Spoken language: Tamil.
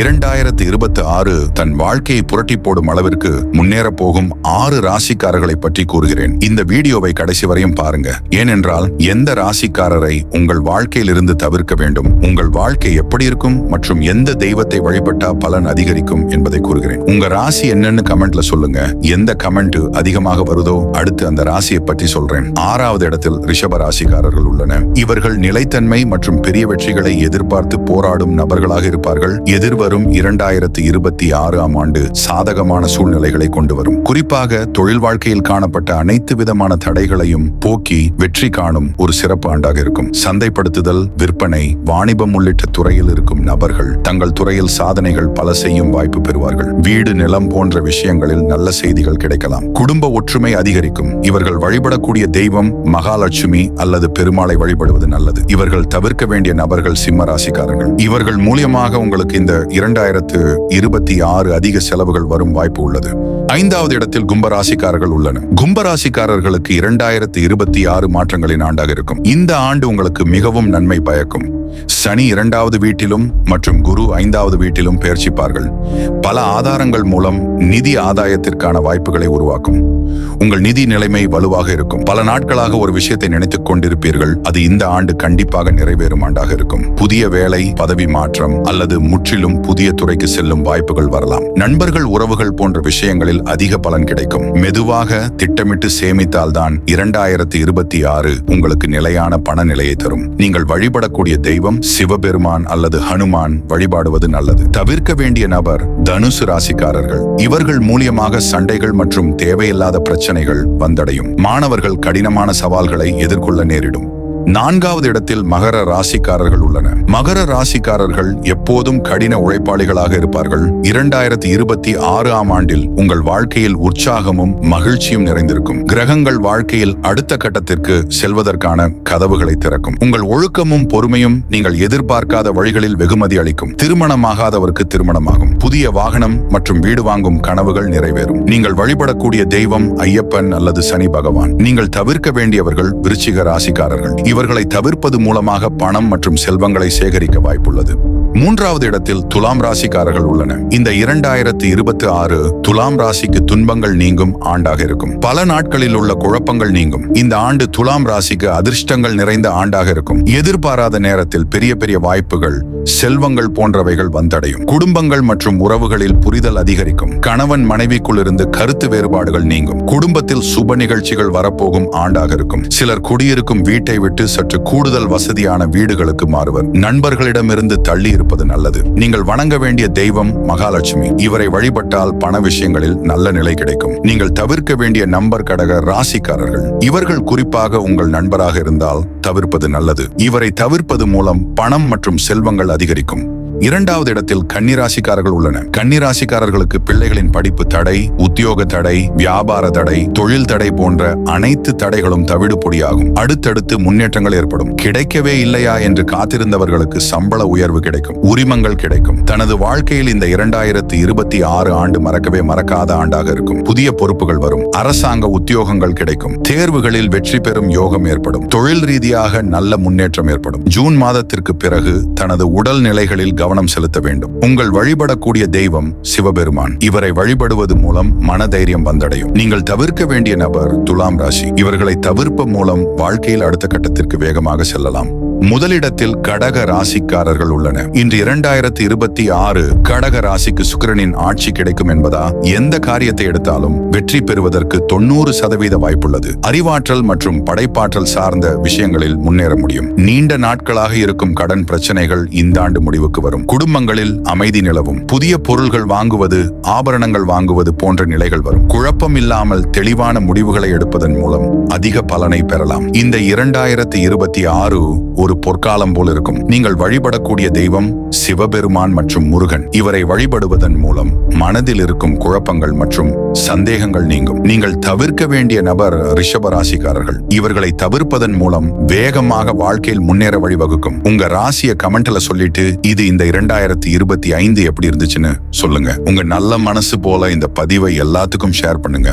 இரண்டாயிரத்தி இருபத்தி ஆறு தன் வாழ்க்கையை புரட்டி போடும் அளவிற்கு முன்னேற போகும் ஆறு ராசிக்காரர்களை பற்றி கூறுகிறேன். இந்த வீடியோவை கடைசி வரையும் பாருங்க. ஏனென்றால் எந்த ராசிக்காரரை உங்கள் வாழ்க்கையிலிருந்து தவிர்க்க வேண்டும்? உங்கள் வாழ்க்கை எப்படி இருக்கும்? மற்றும் எந்த தெய்வத்தை வழிபட்டா பலன் அதிகரிக்கும் என்பதை கூறுகிறேன். உங்க ராசி என்னன்னு கமெண்ட்ல சொல்லுங்க. எந்த கமெண்ட் அதிகமாக வருதோ அடுத்து அந்த ராசியை பற்றி சொல்றேன். ஆறாவது இடத்தில் ரிஷப ராசிக்காரர்கள் உள்ளன. இவர்கள் நிலைத்தன்மை மற்றும் பெரிய வெற்றிகளை எதிர்பார்த்து போராடும் நபர்களாக இருப்பார்கள். எதிர்வரும் இரண்டாயிரத்தி இருபத்தி ஆறாம் ஆண்டு சாதகமான சூழ்நிலைகளை கொண்டு வரும். குறிப்பாக தொழில் வாழ்க்கையில் காணப்பட்ட அனைத்து விதமான தடைகளையும் போக்கி வெற்றி காணும் ஒரு சிறப்பு ஆண்டாக இருக்கும். சந்தைப்படுத்துதல் விற்பனை வாணிபம் உள்ளிட்ட துறையில் இருக்கும் நபர்கள் தங்கள் துறையில் சாதனைகள் பல செய்யும் வாய்ப்பு பெறுவார்கள். வீடு நிலம் போன்ற விஷயங்களில் நல்ல செய்திகள் கிடைக்கலாம். குடும்ப ஒற்றுமை அதிகரிக்கும். இவர்கள் வழிபடக்கூடிய தெய்வம் மகாலட்சுமி அல்லது பெருமாளை வழிபடுவது நல்லது. இவர்கள் தவிர்க்க வேண்டிய நபர்கள் சிம்ம ராசிக்காரர்கள். இவர்கள் மூலியமாக உங்களுக்கு இந்த இரண்டாயிரத்து இருபத்தி ஆறு அதிக செலவுகள் வரும் வாய்ப்பு உள்ளது. ஐந்தாவது இடத்தில் கும்பராசிக்காரர்கள் உள்ளன. கும்பராசிக்காரர்களுக்கு இரண்டாயிரத்து இருபத்தி ஆறு மாற்றங்களின் ஆண்டாக இருக்கும். இந்த ஆண்டு உங்களுக்கு மிகவும் நன்மை பயக்கும். சனி இரண்டாவது வீட்டிலும் மற்றும் குரு ஐந்தாவது வீட்டிலும் பயிற்சிப்பார்கள் பல ஆதாரங்கள் மூலம் நிதி ஆதாயத்திற்கான வாய்ப்புகளை உருவாக்கும். உங்கள் நிதி நிலைமை வலுவாக இருக்கும். பல நாட்களாக ஒரு விஷயத்தை நினைத்துக் கொண்டிருப்பீர்கள். அது இந்த ஆண்டு கண்டிப்பாக நிறைவேறும் ஆண்டாக இருக்கும். புதிய வேலை பதவி மாற்றம் அல்லது முற்றிலும் புதிய துறைக்கு செல்லும் வாய்ப்புகள் வரலாம். நண்பர்கள் உறவுகள் போன்ற விஷயங்களில் அதிக பலன் கிடைக்கும். மெதுவாக திட்டமிட்டு சேமித்தால்தான் இரண்டாயிரத்தி இருபத்தி ஆறு உங்களுக்கு நிலையான பண நிலையை தரும். நீங்கள் வழிபடக்கூடிய தெய்வம் சிவபெருமான் அல்லது ஹனுமான் வழிபாடுவது நல்லது. தவிர்க்க வேண்டிய நபர் தனுசு ராசிக்காரர்கள். இவர்கள் மூலியமாக சண்டைகள் மற்றும் தேவையில்லாத பிரச்சனை பிரச்சனைகள் வந்தடையும். மாணவர்கள் கடினமான சவால்களை எதிர்கொள்ள நேரிடும். நான்காவது இடத்தில் மகர ராசிக்காரர்கள் உள்ளன. மகர ராசிக்காரர்கள் எப்போதும் கடின உழைப்பாளிகளாக இருப்பார்கள். இரண்டாயிரத்தி இருபத்தி ஆறு ஆம் ஆண்டில் உங்கள் வாழ்க்கையில் உற்சாகமும் மகிழ்ச்சியும் நிறைந்திருக்கும். கிரகங்கள் வாழ்க்கையில் அடுத்த கட்டத்திற்கு செல்வதற்கான கதவுகளை திறக்கும். உங்கள் ஒழுக்கமும் பொறுமையும் நீங்கள் எதிர்பார்க்காத வழிகளில் வெகுமதி அளிக்கும். திருமணமாகாதவருக்கு திருமணமாகும். புதிய வாகனம் மற்றும் வீடு வாங்கும் கனவுகள் நிறைவேறும். நீங்கள் வழிபடக்கூடிய தெய்வம் ஐயப்பன் அல்லது சனி பகவான். நீங்கள் தவிர்க்க வேண்டியவர்கள் விருச்சிக ராசிக்காரர்கள். இவர்களை தவிர்ப்பது மூலமாக பணம் மற்றும் செல்வங்களை சேகரிக்க வாய்ப்புள்ளது. மூன்றாவது இடத்தில் துலாம் ராசிக்காரர்கள் உள்ளன. இந்த இரண்டாயிரத்தி இருபத்தி ஆறு துலாம் ராசிக்கு துன்பங்கள் நீங்கும் ஆண்டாக இருக்கும். பல நாட்களில் உள்ள குழப்பங்கள் நீங்கும். இந்த ஆண்டு துலாம் ராசிக்கு அதிர்ஷ்டங்கள் நிறைந்த ஆண்டாக இருக்கும். எதிர்பாராத நேரத்தில் பெரிய பெரிய வாய்ப்புகள் செல்வங்கள் போன்றவைகள் வந்தடையும். குடும்பங்கள் மற்றும் உறவுகளில் புரிதல் அதிகரிக்கும். கணவன் மனைவிக்குள் இருந்து கருத்து வேறுபாடுகள் நீங்கும். குடும்பத்தில் சுப நிகழ்ச்சிகள் வரப்போகும் ஆண்டாக இருக்கும். சிலர் குடியிருக்கும் வீட்டை விட்டு சற்று கூடுதல் வசதியான வீடுகளுக்கு மாறுவர். நண்பர்களிடமிருந்து தள்ளி இருப்பது நல்லது. நீங்கள் வணங்க வேண்டிய தெய்வம் மகாலட்சுமி. இவரை வழிபட்டால் பண விஷயங்களில் நல்ல நிலை கிடைக்கும். நீங்கள் தவிர்க்க வேண்டிய நம்பர் கடக ராசிக்காரர்கள். இவர்கள் குறிப்பாக உங்கள் நண்பராக இருந்தால் தவிர்ப்பது நல்லது. இவரை தவிர்ப்பது மூலம் பணம் மற்றும் செல்வங்கள் அதிகரிக்கும். இரண்டாவது இடத்தில் கன்னிராசிக்காரர்கள் உள்ளன. கன்னிராசிக்காரர்களுக்கு பிள்ளைகளின் படிப்பு தடை உத்தியோக தடை வியாபார தடை தொழில் தடை போன்ற அனைத்து தடைகளும் தவிடு பொடியாகும் அடுத்தடுத்து முன்னேற்றங்கள் ஏற்படும். கிடைக்கவே இல்லையா என்று காத்திருந்தவர்களுக்கு சம்பள உயர்வு கிடைக்கும். உரிமங்கள் கிடைக்கும். தனது வாழ்க்கையில் இந்த இரண்டாயிரத்தி இருபத்தி ஆறு ஆண்டு மறக்கவே மறக்காத ஆண்டாக இருக்கும். புதிய பொறுப்புகள் வரும். அரசாங்க உத்தியோகங்கள் கிடைக்கும். தேர்வுகளில் வெற்றி பெறும் யோகம் ஏற்படும். தொழில் ரீதியாக நல்ல முன்னேற்றம் ஏற்படும். ஜூன் மாதத்திற்கு பிறகு தனது உடல் நிலைகளில் கவனம் செலுத்த வேண்டும். உங்கள் வழிபடக்கூடிய தெய்வம் சிவபெருமான். இவரை வழிபடுவது மூலம் மனதைரியம் வந்தடையும். நீங்கள் தவிர்க்க வேண்டிய நபர் துலாம் ராசி. இவர்களை தவிர்ப்பு மூலம் வாழ்க்கையில் அடுத்த கட்டத்திற்கு வேகமாக செல்லலாம். முதலிடத்தில் கடக ராசிக்காரர்கள் உள்ளன. இன்று இரண்டாயிரத்தி இருபத்தி ஆறு கடக ராசிக்கு சுக்கிரனின் ஆட்சி கிடைக்கும் என்பதா? எந்த காரியத்தை எடுத்தாலும் வெற்றி பெறுவதற்கு தொண்ணூறு சதவீத வாய்ப்புள்ளது. அறிவாற்றல் மற்றும் படைப்பாற்றல் சார்ந்த விஷயங்களில் முன்னேற முடியும். நீண்ட நாட்களாக இருக்கும் கடன் பிரச்சனைகள் இந்த ஆண்டு முடிவுக்கு வரும். குடும்பங்களில் அமைதி நிலவும். புதிய பொருள்கள் வாங்குவது ஆபரணங்கள் வாங்குவது போன்ற நிலைகள் வரும். குழப்பம் இல்லாமல் தெளிவான முடிவுகளை எடுப்பதன் மூலம் அதிக பலனை பெறலாம். இந்த இரண்டாயிரத்தி இருபத்தி ஆறு ஒரு பொற்காலம் போல் இருக்கும். நீங்கள் வழிபடக்கூடிய தெய்வம் சிவபெருமான் மற்றும் முருகன். இவரை வழிபடுவதன் மூலம் மனதில் இருக்கும் குழப்பங்கள் மற்றும் சந்தேகங்கள் நீங்கும். நீங்கள் தவிர்க்க வேண்டிய நபர் ரிஷப ராசிக்காரர்கள் இவர்களை தவிர்ப்பதன் மூலம் வேகமாக வாழ்க்கையில் முன்னேற வழிவகுக்கும். உங்க ராசிய கமெண்ட்ல சொல்லிட்டு இது இந்த இரண்டாயிரத்தி இருபத்தி ஐந்து எப்படி இருந்துச்சுன்னு சொல்லுங்க. உங்க நல்ல மனசு போல இந்த பதிவை எல்லாத்துக்கும் ஷேர் பண்ணுங்க.